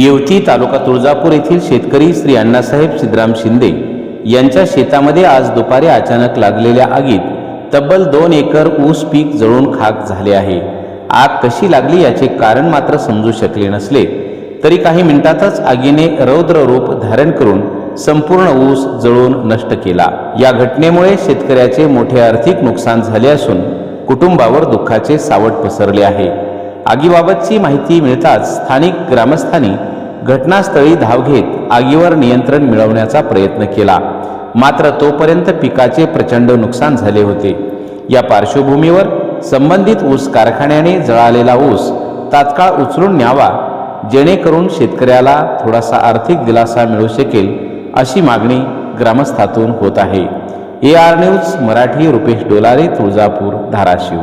येवती तालुका तुळजापूर येथील शेतकरी श्री अण्णासाहेब सिद्धराम शिंदे यांच्या शेतामध्ये आज दुपारी अचानक लागलेल्या आगीत तब्बल दोन एकर ऊस पीक जळून खाक झाले आहे. आग कशी लागली याचे कारण मात्र समजू शकले नसले. तरी काही मिनिटातच आगीने रौद्र रूप धारण करून संपूर्ण ऊस जळून नष्ट केला. या घटनेमुळे शेतकऱ्याचे मोठे आर्थिक नुकसान झाले असून कुटुंबावर दुःखाचे सावट पसरले आहे. आगीबाबतची माहिती मिळताच स्थानिक ग्रामस्थांनी घटनास्थळी धाव घेत आगीवर नियंत्रण मिळवण्याचा प्रयत्न केला. मात्र तोपर्यंत पिकाचे प्रचंड नुकसान झाले होते. या पार्श्वभूमीवर संबंधित ऊस कारखान्याने जळालेला ऊस तात्काळ उचलून न्यावा जेणेकरून शेतकऱ्याला थोडासा आर्थिक दिलासा मिळू शकेल अशी मागणी ग्रामस्थातून होत आहे. A R news Marathi Rupesh Dolare Tuljapur Dharashiv.